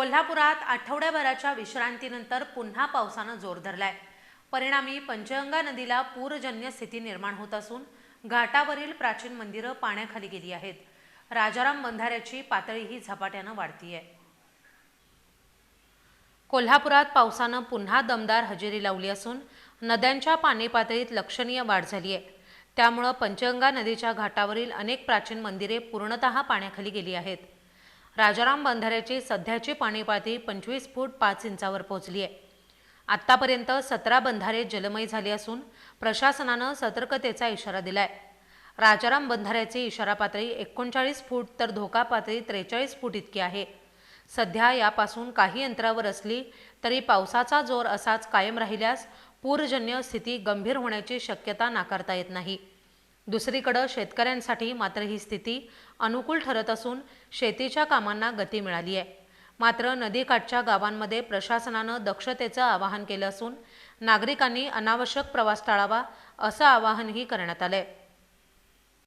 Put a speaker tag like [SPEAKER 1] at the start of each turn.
[SPEAKER 1] कोल्हापुरात आठवड्याभराच्या विश्रांतीनंतर पुन्हा पावसानं जोर धरलाय. परिणामी पंचगंगा नदीला पूरजन्य स्थिती निर्माण होत असून घाटावरील प्राचीन मंदिरं पाण्याखाली गेली आहेत. राजाराम बंधाऱ्याची पातळीही झपाट्यानं वाढतीय. कोल्हापुरात पावसानं पुन्हा दमदार हजेरी लावली असून नद्यांच्या पाणी पातळीत लक्षणीय वाढ झाली आहे त्यामुळं पंचगंगा नदीच्या घाटावरील अनेक प्राचीन मंदिरे पूर्णतः पाण्याखाली गेली आहेत. राजाराम बंधाऱ्याची सध्याची पाणी पातळी पंचवीस फूट पाच इंचावर पोहोचली आहे आत्तापर्यंत सतरा बंधारे जलमय झाले असून प्रशासनानं सतर्कतेचा इशारा दिलाय. राजाराम बंधाऱ्याची इशारा पातळी एकोणचाळीस फूट तर धोका पातळी त्रेचाळीस फूट इतकी आहे. सध्या यापासून काही अंतरावर असली तरी पावसाचा जोर असाच कायम राहिल्यास पूरजन्य स्थिती गंभीर होण्याची शक्यता नाकारता येत नाही. दुसरीकडं शेतकऱ्यांसाठी मात्र ही स्थिती अनुकूल ठरत असून शेतीच्या कामांना गती मिळाली आहे. मात्र नदीकाठच्या गावांमध्ये प्रशासनानं दक्षतेचं आवाहन केलं असून नागरिकांनी अनावश्यक प्रवास टाळावा असं आवाहनही करण्यात आलं आहे